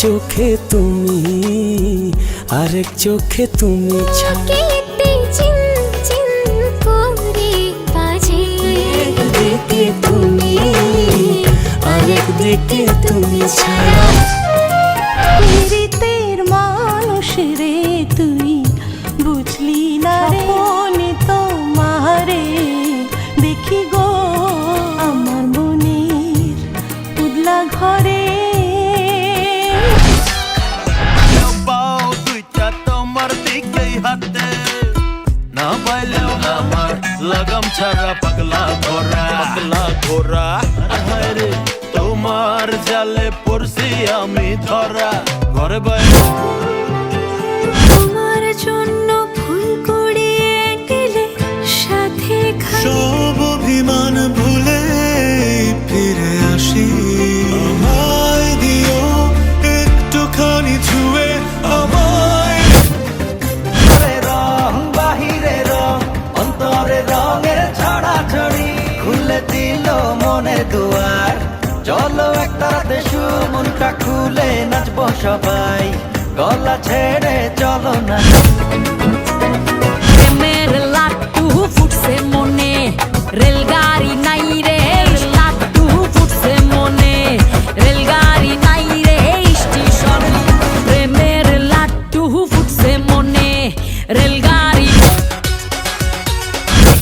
চোখে তুমি আরেক চোখে তুমি ছায়া কেটে চিন চিন করে বাজে দিকে তুমি আরেক দিকে তুমি তুই বুঝলি না রে মনে তো দেখি গো আমার মনের উদলা ঘরে। হাতে। না পাইলেও আমার লাগাম ছাড়া পাগলা ঘোরা পাগলা ঘোরা রে তোমার জালে পড়ছি আমি ধরা। ঘরে বাইরে মনে দুয়ার। চলো একটা রাতে মনটা খুলে নাচবো সবাই। গলা ছেড়ে চলো না। প্রেমের লাট্টু ফুটছে মনে। রেলগাড়ি নাই রে লাট্টু ফুটছে মনে। রেলগাড়ি নাই রে স্টেশন। প্রেমের লাট্টু ফুটছে মনে। রেলগাড়ি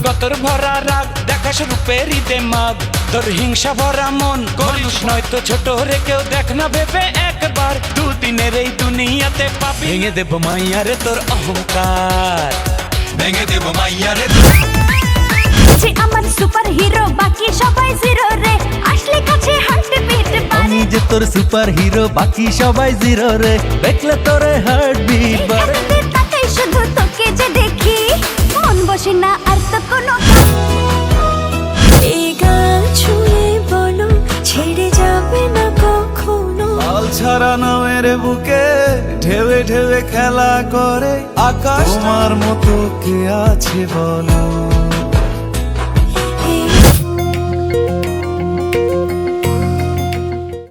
গতর ভরা রাগ দেখাস রূপেরই দেমাগ তোর হিংসা ভরা মন করিস নয়তো ছোট রে কেউ দেখ না ভেবে একবার। দুদিনের এই দুনিয়াতে পাপি। ভেঙে দেব মাইয়ারে তোর অহংকার। ভেঙে দেব মাইয়ারে। যে আমার সুপার হিরো বাকি সবাই জিরো রে। আসলে কাছে হার্ট বিট আমি যে তোর সুপার হিরো বাকি সবাই জিরো রে। দেখলে তোরে হার্ট বিট বাড়ে। তাকাই শুধু তোকে যে দেখি। মন বসে না আর তো কোনো নামের বুকে ঢেলে ঢেলে খেলা করে। আকাশ তোমার মতো কে আছে বলো?